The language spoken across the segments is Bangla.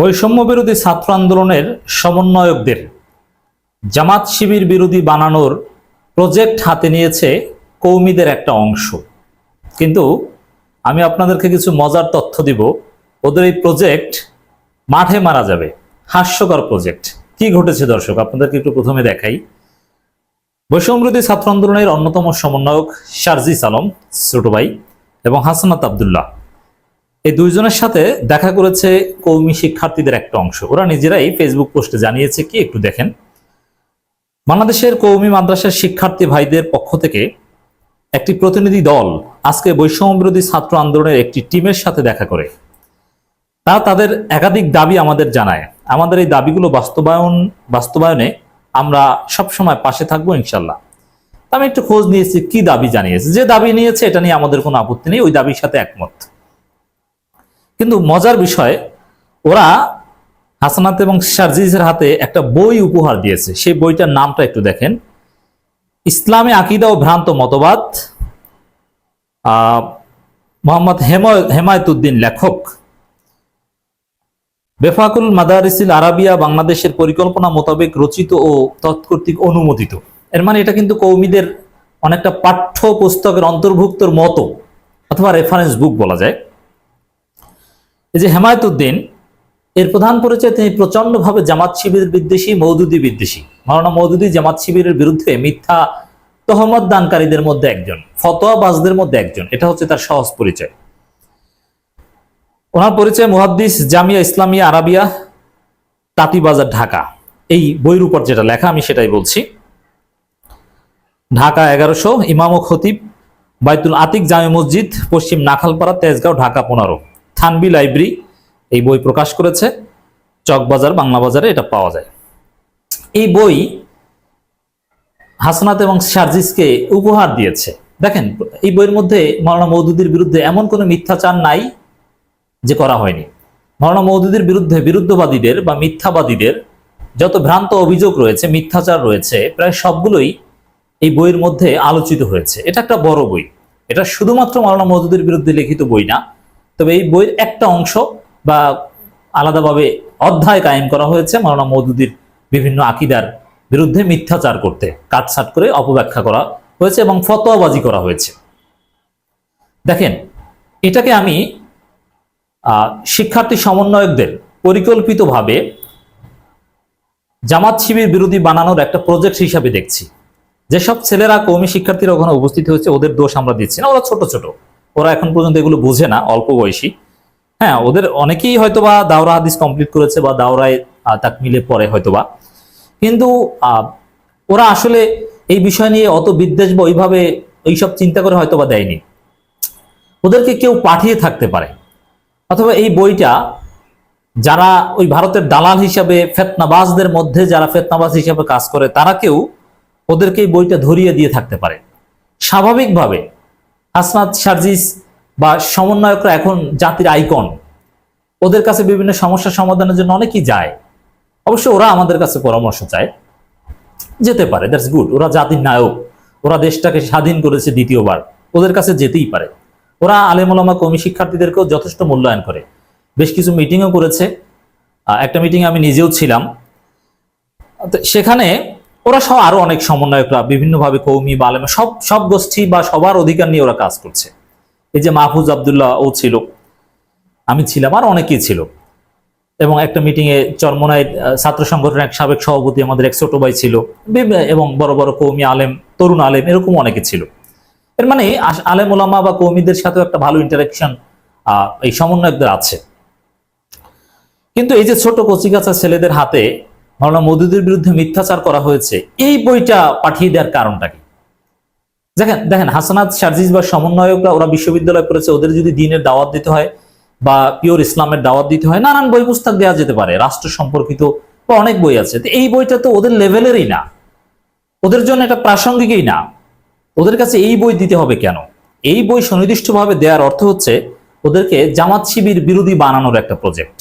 বৈষম্য বিরোধী ছাত্র আন্দোলনের সমন্বয়কদের জামাত শিবির বিরোধী বানানোর প্রজেক্ট হাতে নিয়েছে কৌমিদের একটা অংশ। কিন্তু আমি আপনাদেরকে কিছু মজার তথ্য দিব। ওদের এই প্রজেক্ট মাঠে মারা যাবে। হাস্যকর প্রজেক্ট। কি ঘটেছে দর্শক? আপনাদেরকে একটু প্রথমে দেখাই। বৈষম্যবিরোধী ছাত্র আন্দোলনের অন্যতম সমন্বয়ক শারজিস আলম, ছোট ভাই, এবং হাসানাত আবদুল্লাহ। এই দুইজনের সাথে দেখা করেছে কৌমি শিক্ষার্থীদের একটা অংশ। ওরা নিজেরাই ফেসবুক পোস্টে জানিয়েছে কি, একটু দেখেন। বাংলাদেশের কৌমি মাদ্রাসার শিক্ষার্থী ভাইদের পক্ষ থেকে একটি প্রতিনিধি দল আজকে বৈষম্য বিরোধী ছাত্র আন্দোলনের একটি টিমের সাথে দেখা করে। তারা তাদের একাধিক দাবি আমাদের জানায়। আমাদের এই দাবিগুলো বাস্তবায়ন, বাস্তবায়নে আমরা সবসময় পাশে থাকব, ইনশাল্লাহ। আমি একটু খোঁজ নিয়েছি, কি দাবি জানিয়েছে? যে দাবি নিয়েছে, এটা নিয়ে আমাদের কোনো আপত্তি নেই, ওই দাবির সাথে একমত। কিন্তু মজার বিষয়, ওরা হাসানাত এবং শারজিজের হাতে একটা বই উপহার দিয়েছে। সেই বইটার নামটা একটু দেখেন। ইসলামী আকিদা ও ভ্রান্ত মতবাদ মোহাম্মদ হেমা- হেমায়তুদ্দিন লেখক। বেফাকুল মাদারিসিল আরাবিয়া বাংলাদেশের পরিকল্পনা মোতাবেক রচিত ও তৎকর্তৃক অনুমোদিত। এর মানে এটা কিন্তু কৌমিদের অনেকটা পাঠ্য পুস্তকের অন্তর্ভুক্তর মতো, অথবা রেফারেন্স বুক বলা যায়। এই যে হেমায়তুদ্দিন, এর প্রধান পরিচয় তিনি প্রচন্ডভাবে জামাত শিবির বিদ্বেষী মৌদুদি বিদ্বেষী। মাওলানা মৌদুদি জামাত শিবিরের বিরুদ্ধে মিথ্যা তহমত দানকারীদের মধ্যে একজন, ফতোয়াবাজদের মধ্যে একজন। এটা হচ্ছে তার সহজ পরিচয়। ওনার পরিচয় মুহাদ্দিস জামিয়া ইসলামিয়া আরাবিয়া, তাঁতিবাজার, ঢাকা। এই বইয়ের উপর যেটা লেখা, আমি সেটাই বলছি। ঢাকা এগারোশো ইমাম ও খতিব, বাইতুল আতিক জামে মসজিদ, পশ্চিম নাখালপাড়া, তেজগাঁও, ঢাকা পনেরো। থানবি লাইব্রেরি এই বই প্রকাশ করেছে। চকবাজার বাংলা বাজারে এটা পাওয়া যায়। এই বই হাসনাত এবং শারজিসকে উপহার দিয়েছে। দেখেন, এই বইয়ের মধ্যে মৌলানা মৌদুদির বিরুদ্ধে এমন কোনো মিথ্যাচার নাই যে করা হয়নি। মৌলানা মৌদুদির বিরুদ্ধে বিরুদ্ধবাদীদের বা মিথ্যাবাদীদের যত ভ্রান্ত অভিযোগ রয়েছে, মিথ্যাচার রয়েছে, প্রায় সবগুলোই এই বইয়ের মধ্যে আলোচিত হয়েছে। এটা একটা বড় বই। এটা শুধুমাত্র মৌলানা মৌদুদের বিরুদ্ধে লিখিত বই না তবে এই বইয়ের একটা অংশ বা আলাদাভাবে অধ্যায় কায়েম করা হয়েছে মৌলানা মৌদুদির বিভিন্ন আকিদার বিরুদ্ধে মিথ্যাচার করতে, কাটছাট করে অপব্যাখ্যা করা হয়েছে এবং ফতোয়াবাজি করা হয়েছে। দেখেন, এটাকে আমি শিক্ষার্থী সমন্বয়কদের পরিকল্পিতভাবে জামাত শিবির বিরোধী বানানোর একটা প্রজেক্ট হিসাবে দেখছি। যেসব ছেলেরা কৌমি শিক্ষার্থীরা ওখানে উপস্থিত হয়েছে, ওদের দোষ আমরা দিচ্ছি না, ওরা ছোট ছোট। ওরা এখন পর্যন্ত এগুলো বোঝে না, অল্প বয়সী। হ্যাঁ ওদের অনেকেই হয়তোবা দাওরা হাদিস কমপ্লিট করেছে বা দাওরায় তাকমিলে পড়ে হয়তোবা। কিন্তু ওরা আসলে এই বিষয় নিয়ে অত বিদ্বেষ বা ওইভাবে এইসব চিন্তা করে হয়তোবা দেয়নি। ওদেরকে কেউ পাঠিয়ে থাকতে পারে। অথবা এই বইটা যারা ওই ভারতের দালাল হিসাবে, ফেতনাবাজদের মধ্যে যারা ফেতনাবাজ হিসাবে কাজ করে, তারা কেউ ওদেরকে এই বইটা ধরিয়ে দিয়ে থাকতে পারে। স্বাভাবিকভাবে হাসনাত সার্জিস বা সমন্বয়করা এখন জাতির আইকন। ওদের কাছে বিভিন্ন সমস্যা সমাধানের জন্য অনেকেই যায়। অবশ্য ওরা আমাদের কাছে পরামর্শ চায়। যেতে পারে দ্যাটস গুড ওরা জাতির নায়ক। ওরা দেশটাকে স্বাধীন করেছে দ্বিতীয়বার। ওদের কাছে যেতেই পারে। ওরা আলেমুলামা কমি শিক্ষার্থীদেরকেও যথেষ্ট মূল্যায়ন করে। বেশ কিছু মিটিংও করেছে। একটা মিটিংয়ে আমি নিজেও ছিলাম। সেখানে ওরা সব আরও অনেক সমন্বয়করা, বিভিন্নভাবে কৌমি বা আলেমা সব সব গোষ্ঠী বা সবার অধিকার নিয়ে ওরা কাজ করছে। এই যে মাহফুজ আবদুল্লাহ ও ছিল, আমি ছিলাম, আর অনেকেই ছিল। এবং একটা মিটিংয়ে চরমনায় ছাত্র সংগঠনের এক সাবেক সভাপতি আমাদের, এক ছোট ভাই ছিল এবং বড় বড় কৌমি আলেম, তরুণ আলেম, এরকম অনেকে ছিল। এর মানে আলেম ওলামা বা কৌমিদের সাথেও একটা ভালো ইন্টারাকশন এই সমন্বয়কদের আছে। কিন্তু এই যে ছোট কচিকাচা ছেলেদের হাতে মাওলানা মদুদের বিরুদ্ধে মিথ্যাচার করা হয়েছে। এই বইটা পাঠিয়ে দেওয়ার কারণটা কি দেখেন দেখেন, হাসানাত, সার্জিস বা সমন্বয়করা ওরা বিশ্ববিদ্যালয় করেছে ওদের যদি দিনের দাওয়াত দিতে হয় বা পিওর ইসলামের দাওয়াত দিতে হয়, নানান বই পুস্তক দেওয়া যেতে পারে, রাষ্ট্র সম্পর্কিত বা অনেক বই আছে। তো এই বইটা তো ওদের লেভেলেরই না। ওদের জন্য এটা প্রাসঙ্গিকই না। ওদের কাছে এই বই দিতে হবে কেন? এই বই সুনির্দিষ্টভাবে দেওয়ার অর্থ হচ্ছে, ওদেরকে জামাত শিবির বিরোধী বানানোর একটা প্রজেক্ট।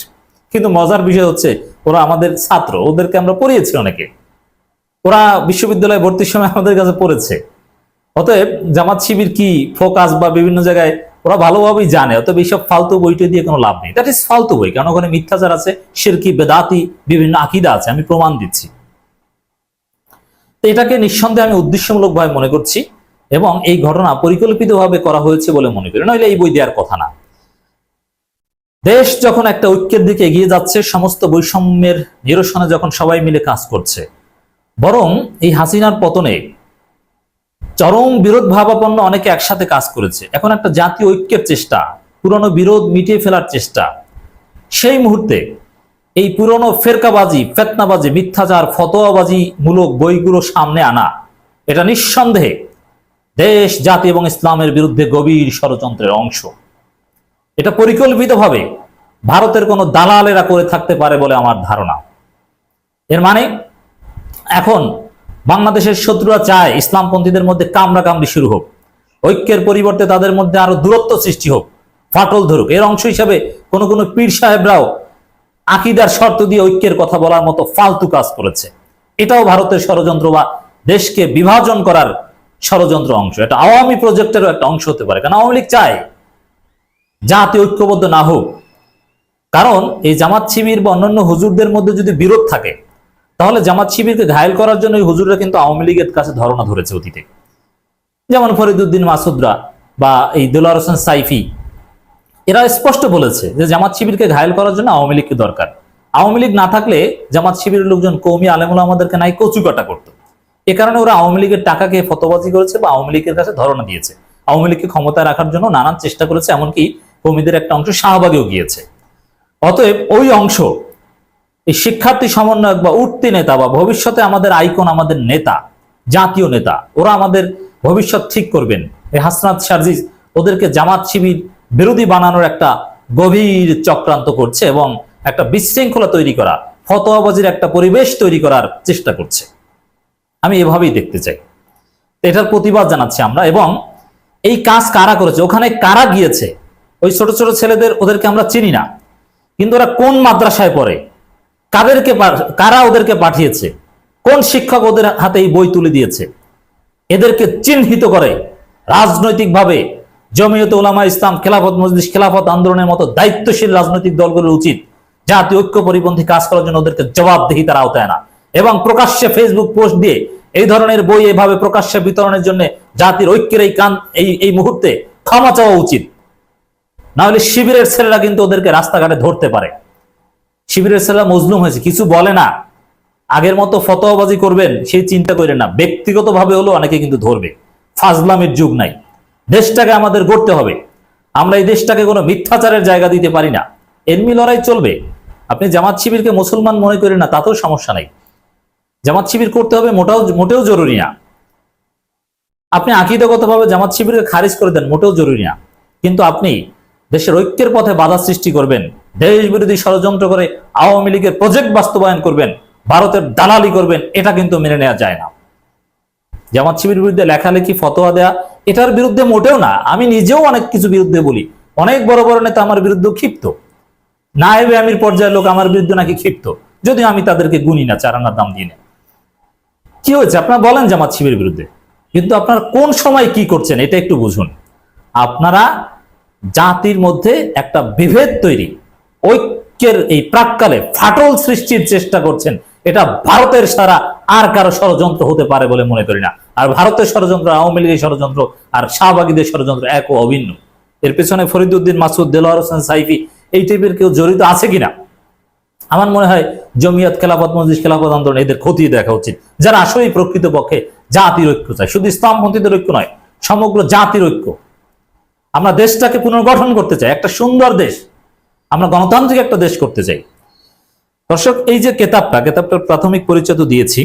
কিন্তু মজার বিষয় হচ্ছে ওরা আমাদের ছাত্র, ওদেরকে আমরা পড়িয়েছি অনেকে। ওরা বিশ্ববিদ্যালয়ে ভর্তির সময় আমাদের কাছে পড়েছে। অতএব জামাত শিবির কি ফোকাস বা বিভিন্ন জায়গায় ওরা ভালোভাবেই জানে, অতএব এইসব ফালতু বইটি দিয়ে কোনো লাভ নেই। দ্যাট ইজ ফালতু বই, কারণ ওখানে মিথ্যাচার আছে শিরকি বেদাতি, বিভিন্ন আকিদা আছে, আমি প্রমাণ দিচ্ছি। তো এটাকে নিঃসন্দেহে আমি উদ্দেশ্যমূলকভাবে মনে করছি এবং এই ঘটনা পরিকল্পিতভাবে করা হয়েছে বলে মনে করি। নইলে এই বই দেওয়ার কথা না। দেশ যখন একটা ঐক্যের দিকে এগিয়ে যাচ্ছে, সমস্ত বৈষম্যের নিরসনে যখন সবাই মিলে কাজ করছে, বরং এই হাসিনার পতনে চরম বিরোধ ভাবাপন্ন অনেকে একসাথে কাজ করেছে। এখন একটা জাতীয় ঐক্যের চেষ্টা, পুরনো বিরোধ মিটিয়ে ফেলার চেষ্টা, সেই মুহূর্তে এই পুরনো ফেরকাবাজি, ফেতনাবাজি, মিথ্যাচার ফতোয়াবাজি মূলক বইগুলো সামনে আনা, এটা নিঃসন্দেহে দেশ, জাতি এবং ইসলামের বিরুদ্ধে গভীর ষড়যন্ত্রের অংশ। এটা পরিকল্পিতভাবে ভারতের কোনো দালালেরা করে থাকতে পারে বলে আমার ধারণা। এর মানে এখন বাংলাদেশের শত্রুরা চায় ইসলামপন্থীদের মধ্যে কামড়া কামড়ি শুরু হোক, ঐক্যের পরিবর্তে তাদের মধ্যে আরও দূরত্ব সৃষ্টি হোক, ফাটল ধরুক। এর অংশ হিসাবে কোনো কোনো পীর সাহেবরাও আকিদার শর্ত দিয়ে ঐক্যের কথা বলার মতো ফালতু কাজ করেছে। এটাও ভারতের ষড়যন্ত্র বা দেশকে বিভাজন করার ষড়যন্ত্র অংশ। এটা আওয়ামী প্রজেক্টেরও একটা অংশ হতে পারে। কারণ আওয়ামী লীগ চায় জাতি ঐক্যবদ্ধ না হোক, কারণ এই জামাত শিবির বা অন্যান্য হুজুরদের মধ্যে যদি বিরোধ থাকে, তাহলে জামাত শিবিরকে ঘায়ল করার জন্য এই হুজুররা কিন্তু আওয়ামী লীগের কাছে ধারণা ধরেছে অতীতে। যেমন ফরিদুদ্দিন মাসুদরা বা এই দুলার হোসেন সাইফি, এরা স্পষ্ট বলেছে যে জামাত শিবিরকে ঘায়ল করার জন্য আওয়ামী লীগকে দরকার। আওয়ামী লীগ না থাকলে জামাত শিবিরের লোকজন কৌমি আলেমুল আমাদেরকে নাই কচু কাটা করতো। এ কারণে ওরা আওয়ামী লীগের টাকাকে ফতোবাজি করেছে বা আওয়ামী লীগের কাছে ধারণা দিয়েছে। আওয়ামী লীগকে ক্ষমতায় রাখার জন্য নানান চেষ্টা করেছে, এমনকি কৌমিদের একটা অংশ শাহবাগেও গিয়েছে। অতএব ওই অংশ, এই শিক্ষার্থী সমন্বয়ক বা উঠতি নেতা বা ভবিষ্যতে আমাদের আইকন, আমাদের নেতা, জাতীয় নেতা, ওরা আমাদের ভবিষ্যৎ ঠিক করবেন। এই হাসনাত সার্জিস ওদেরকে জামাত শিবির বিরোধী বানানোর একটা গভীর চক্রান্ত করছে এবং একটা বিশৃঙ্খলা তৈরি করা, ফতোয়াবাজির একটা পরিবেশ তৈরি করার চেষ্টা করছে। আমি এভাবেই দেখতে চাই। এটার প্রতিবাদ জানাচ্ছি আমরা এবং এই কাজ কারা করেছে? ওখানে কারা গিয়েছে? ওই ছোট ছোট ছেলেদের ওদেরকে আমরা চিনি না। কিন্তু ওরা কোন মাদ্রাসায় পড়ে? কাদেরকে কারা ওদেরকে পাঠিয়েছে? কোন শিক্ষক ওদের হাতে এই বই তুলে দিয়েছে? এদেরকে চিহ্নিত করে রাজনৈতিকভাবে জমিয়ত উলামা ইসলাম, খেলাফত মজলিস, খেলাফত আন্দোলনের মতো দায়িত্বশীল রাজনৈতিক দলগুলোর উচিত জাতীয় ঐক্য পরিপন্থী কাজ করার জন্য ওদেরকে জবাবদিহি তারা আওতায় না এবং প্রকাশ্যে ফেসবুক পোস্ট দিয়ে এই ধরনের বই এভাবে প্রকাশ্যে বিতরণের জন্য জাতির ঐক্যের এই কান এই এই মুহূর্তে ক্ষমা চাওয়া উচিত। না হলে শিবিরের ছেলেরা কিন্তু ওদেরকে রাস্তাঘাটে ধরতে পারে। শিবিরের ছেলেরা মজলুম হয়েছে, কিছু বলে না। আগের মতো ফতোয়াবাজি করবেন, সেই চিন্তা করেন না। ব্যক্তিগতভাবে হলেও অনেকে কিন্তু ধরবে। ফাজলামের যুগ নাই। দেশটাকে আমাদের গড়তে হবে। আমরা এই দেশটাকে কোনো মিথ্যাচারের জায়গা দিতে পারি না। এমনি লড়াই চলবে। আপনি জামাত শিবিরকে মুসলমান মনে করেন না, তাতেও সমস্যা নাই। জামাত শিবির করতে হবে মোটাও, মোটেও জরুরি না। আপনি আকিদগতভাবে জামাত শিবিরকে খারিজ করে দেন, মোটেও জরুরি না। কিন্তু আপনি দেশের ঐক্যের পথে বাধা সৃষ্টি করবেন দেশ বিরোধী ষড়যন্ত্র করে আওয়ামী লীগের প্রজেক্ট বাস্তবায়ন করবেন, ভারতের দালালি করবেন, এটা কিন্তু মেনে নেওয়া যায় না। জামাত শিবির বিরুদ্ধে লেখালেখি, ফতোয়া দেয়া, এটার বিরুদ্ধে মোটেও না, আমি নিজেও অনেক কিছু বিরুদ্ধে বলি। অনেক বড় বড় নেতা আমার বিরুদ্ধে ক্ষিপ্ত। নায়েবে আমির পর্যায়ের লোক আমার বিরুদ্ধে নাকি ক্ষিপ্ত, যদিও আমি তাদেরকে গুনি না, চারানার দাম দিয়ে কি হয়েছে? আপনারা বলেন জামাত শিবির বিরুদ্ধে। কিন্তু আপনারা কোন সময় কি করছেন, এটা একটু বুঝুন। আপনারা জাতির মধ্যে একটা বিভেদ তৈরি। ঐক্যের এই প্রাককালে ফাটল সৃষ্টির চেষ্টা করছেন। এটা ভারতের সারা আর কারও ষড়যন্ত্র হতে পারে বলে মনে করি না। আর ভারতের ষড়যন্ত্র, আওয়ামী লীগের ষড়যন্ত্র আর শাহবাগীদের ষড়যন্ত্র এক ও অভিন্ন। এর পেছনে ফরিদুদ্দিন মাসুদ, দেলোয়ার হোসেন সাইফি এই টাইপের কেউ জড়িত আছে কিনা? আমার মনে হয় জমিয়ত খেলাফত, মজলিস খেলাফত আন্দোলন এদের ক্ষতি দেখা উচিত। যারা আসলেই প্রকৃত পক্ষে জাতির ঐক্য চায়। শুধু ইসলামপন্থীদের ঐক্য নয়, সমগ্র জাতির ঐক্য। আমরা দেশটাকে পুনর্গঠন করতে চাই, একটা সুন্দর দেশ। আমরা গণতান্ত্রিক একটা দেশ করতে চাই। দর্শক, এই যে কেতাবটা, কেতাবটার প্রাথমিক পরিচয় তো দিয়েছি।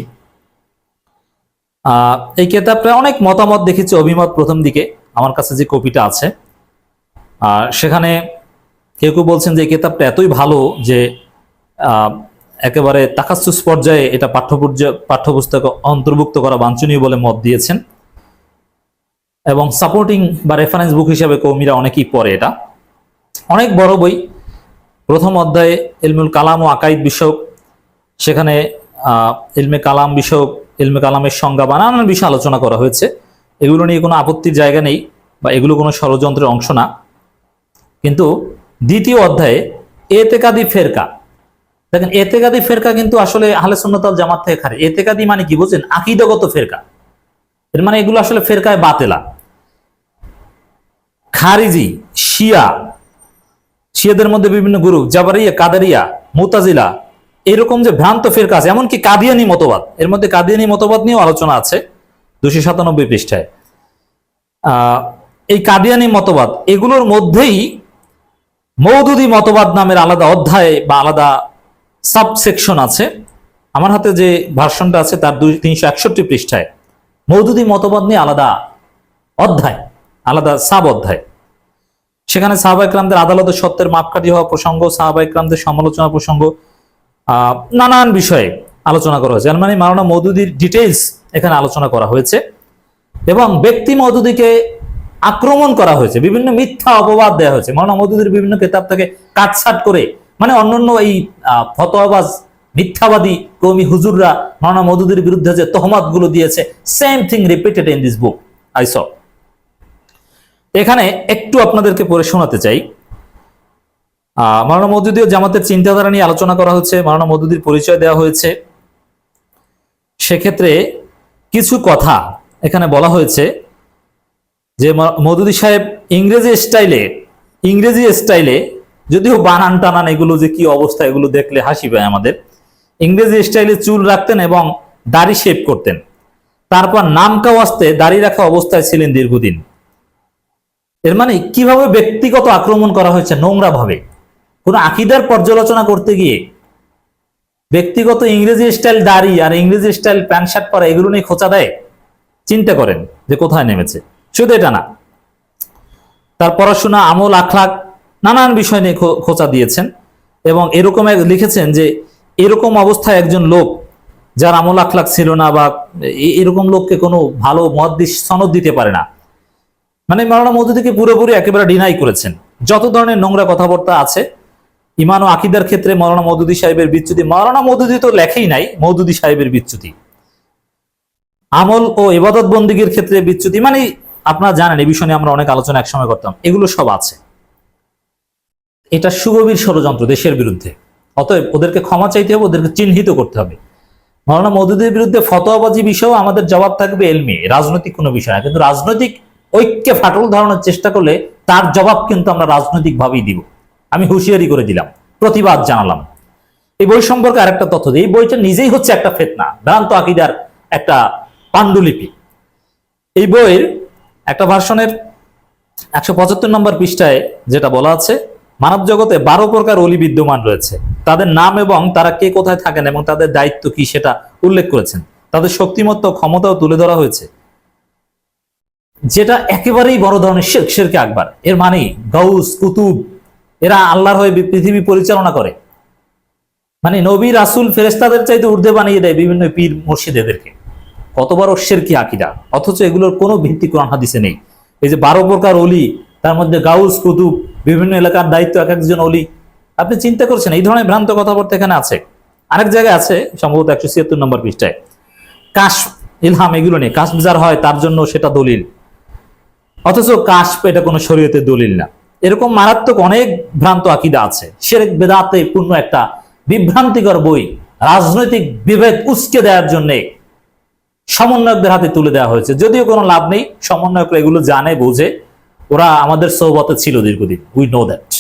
এই কেতাবটা অনেক মতামত দেখেছি, অভিমত প্রথম দিকে, আমার কাছে যে কপিটা আছে। আর সেখানে কেউ কেউ বলছেন যে এই কেতাবটা এতই ভালো যে একেবারে তাকাসুস পর্যায়ে এটা পাঠ্যপর্যায় পাঠ্যপুস্তকে অন্তর্ভুক্ত করা বাঞ্ছনীয় বলে মত দিয়েছেন। এবং সাপোর্টিং বা রেফারেন্স বুক হিসাবে কৌমিরা অনেকেই পড়ে এটা। অনেক বড় বই। প্রথম অধ্যায়ে ইলমুল কালাম ও আকাইদ বিষয়ক, সেখানে ইলমে কালাম বিষয়ক, ইলমে কালামের সংজ্ঞা বা নানান বিষয় আলোচনা করা হয়েছে। এগুলো নিয়ে কোনো আপত্তির জায়গা নেই বা এগুলো কোনো ষড়যন্ত্রের অংশ না। কিন্তু দ্বিতীয় অধ্যায়ে এতেকাদি ফেরকা। দেখেন, এতেকাদি ফেরকা কিন্তু আসলে আহলে সুন্নতাল জামাত থেকে খারে এতেকাদি মানে কি? বুঝছেন? আকিদগত ফেরকা। এর মানে এগুলো আসলে ফেরকায় বাতেলা। খারিজি, শিয়া, শিয়াদের মধ্যে বিভিন্ন গুরু, জাবারিয়া, কাদারিয়া, মুতাজিলা, এরকম যে ভ্রান্ত ফেরকা আছে, এমনকি কাদিয়ানি মতবাদ, এর মধ্যে কাদিয়ানি মতবাদ নিয়েও আলোচনা আছে দুশো সাতানব্বই পৃষ্ঠায়। এই কাদিয়ানি মতবাদ, এগুলোর মধ্যেই মৌদুদি মতবাদ নামের আলাদা অধ্যায় বা আলাদা সাবসেকশন আছে। আমার হাতে যে ভার্সনটা আছে, তার দুই তিনশো একষট্টি পৃষ্ঠায় মৌদুদি মতবাদ নিয়ে আলাদা অধ্যায়। আলাদা সাব অধ্যায়। সেখানে সাহাবা ইকরামদের আদালতে সত্যের মাপকাঠি হওয়া প্রসঙ্গ সাহাবা ইকরামদের সমালোচনা প্রসঙ্গ নানান বিষয়ে আলোচনা করা হয়েছে। মানে মারানা মৌদুদির ডিটেলস এখানে আলোচনা করা হয়েছে এবং ব্যক্তি মৌদুদিকে আক্রমণ করা হয়েছে। বিভিন্ন মিথ্যা অপবাদ দেওয়া হয়েছে। মারানা মৌদুদির বিভিন্ন কেতাব থেকে কাটছাট করে মানে অন্যান্য এই ফতোয়াবাজ, মিথ্যাবাদী কৌমি হুজুররা মারানা মৌদুদির বিরুদ্ধে যে তহমাতগুলো দিয়েছে same thing repeated in this book I saw এখানে একটু আপনাদেরকে পড়ে শোনাতে চাই। মারানা মৌদুদীয় জামাতের চিন্তাধারা নিয়ে আলোচনা করা হচ্ছে মারানা মৌদুদির পরিচয় দেওয়া হয়েছে। সেক্ষেত্রে কিছু কথা এখানে বলা হয়েছে যে মৌদুদি সাহেব ইংরেজি স্টাইলে ইংরেজি স্টাইলে যদিও বানান টানান এগুলো যে কি অবস্থা এগুলো দেখলে হাসি পায় আমাদের। ইংরেজি স্টাইলে চুল রাখতেন এবং দাড়ি শেভ করতেন। তারপর নামকাও আসতে দাড়ি রাখা অবস্থায় ছিলেন দীর্ঘদিন। এর মানে কীভাবে ব্যক্তিগত আক্রমণ করা হয়েছে নোংরা ভাবে কোন আকিদার পর্যালোচনা করতে গিয়ে ব্যক্তিগত ইংরেজি স্টাইল দাড়ি আর ইংরেজি স্টাইল প্যান্ট, শার্ট পরা এগুলো নিয়ে খোঁচা দেয়? চিন্তা করেন যে কোথায় নেমেছে। শুধু এটা না, তার পড়াশোনা, আমল আখলাক নানান বিষয় নিয়ে খোঁচা দিয়েছেন এবং এরকম লিখেছেন যে এরকম অবস্থায় একজন লোক যার আমল আখলাক ছিল না বা এরকম লোককে কোনো ভালো মহাদিস সনদ দিতে পারে না। মানে মাওলানা মৌদুদিকে পুরোপুরি একেবারে ডিনাই করেছেন। যত ধরনের নোংরা কথাবার্তা আছে, ইমান ও আকিদার ক্ষেত্রে মৌলানা মৌদুদি সাহেবের বিচ্যুতি মৌলানা মৌদুদি তো লেখেই নাই মৌদুদি সাহেবের বিচ্যুতি। আমল ও ইবাদত বন্দীগীর ক্ষেত্রে বিচ্যুতি মানে আপনারা জানেন, এই বিষয় আমরা অনেক আলোচনা একসময় করতাম, এগুলো সব আছে। এটা সুগভীর ষড়যন্ত্র দেশের বিরুদ্ধে। অতএব ওদেরকে ক্ষমা চাইতে হবে, ওদেরকে চিহ্নিত করতে হবে। মৌলানা মৌদুদের বিরুদ্ধে ফতোয়াবাজি বিষয়েও আমাদের জবাব থাকবে এলমি, রাজনৈতিক কোনো বিষয় না, কিন্তু রাজনৈতিক ঐক্যে ফাটল ধারণার চেষ্টা করলে তার জবাব কিন্তু আমরা রাজনৈতিক ভাবেই দিব। আমি হুঁশিয়ারি করে দিলাম, প্রতিবাদ জানালাম। এই বই সম্পর্কে আরেকটা তথ্য দিই। এই বইটা নিজেই হচ্ছে একটা ফেতনা, ভ্রান্ত আকিদার একটা পাণ্ডুলিপি। এই বইয়ের একটা ভার্সনের একশো পঁচাত্তর নম্বর পৃষ্ঠায় যেটা বলা আছে, মানব জগতে বারো প্রকার অলি বিদ্যমান রয়েছে। তাদের নাম এবং তারা কে কোথায় থাকেন এবং তাদের দায়িত্ব কি সেটা উল্লেখ করেছেন। তাদের শক্তিমত্ত ক্ষমতাও তুলে ধরা হয়েছে। যেটা একেবারেই বড় ধরনের শেখ শেরকে আকবার। এর মানে গৌস কুতুব, এরা আল্লাহর হয়ে পৃথিবী পরিচালনা করে। মানে নবী, রাসুল ফেরেস্তাদের চাইতে ঊর্ধ্বে বানিয়ে দেয় বিভিন্ন পীর, মুর্শিদ এদেরকে। কত বড় শেরকি আকিদা। অথচ এগুলোর কোনো ভিত্তি কোরআন হাদিসে নেই। এই যে বারো প্রকার অলি তার মধ্যে গাউস, কুতুব, বিভিন্ন এলাকার দায়িত্ব এক একজন অলি আপনি চিন্তা করছেন, এই ধরনের ভ্রান্ত কথাবার্তা এখানে আছে? আরেক জায়গায় আছে, সম্ভবত একশো ছিয়াত্তর নম্বর পৃষ্ঠায়। কাশ ইলহাম, এগুলো নিয়ে কাশ যার হয়, তার জন্য সেটা দলিল। অথচ কাশ এটা কোনো শরীয়তে দলিল না। এরকম মারাত্মক অনেক ভ্রান্ত আকিদা আছে। সেরেক বেদাতে পূর্ণ একটা বিভ্রান্তিকর বই, রাজনৈতিক বিভেদ উস্কে দেওয়ার জন্যে সমন্বয়কদের হাতে তুলে দেওয়া হয়েছে। যদিও কোনো লাভ নেই, সমন্বয়করা এগুলো জানে, বোঝে। ওরা আমাদের সৌবতে ছিল দীর্ঘদিন। We know that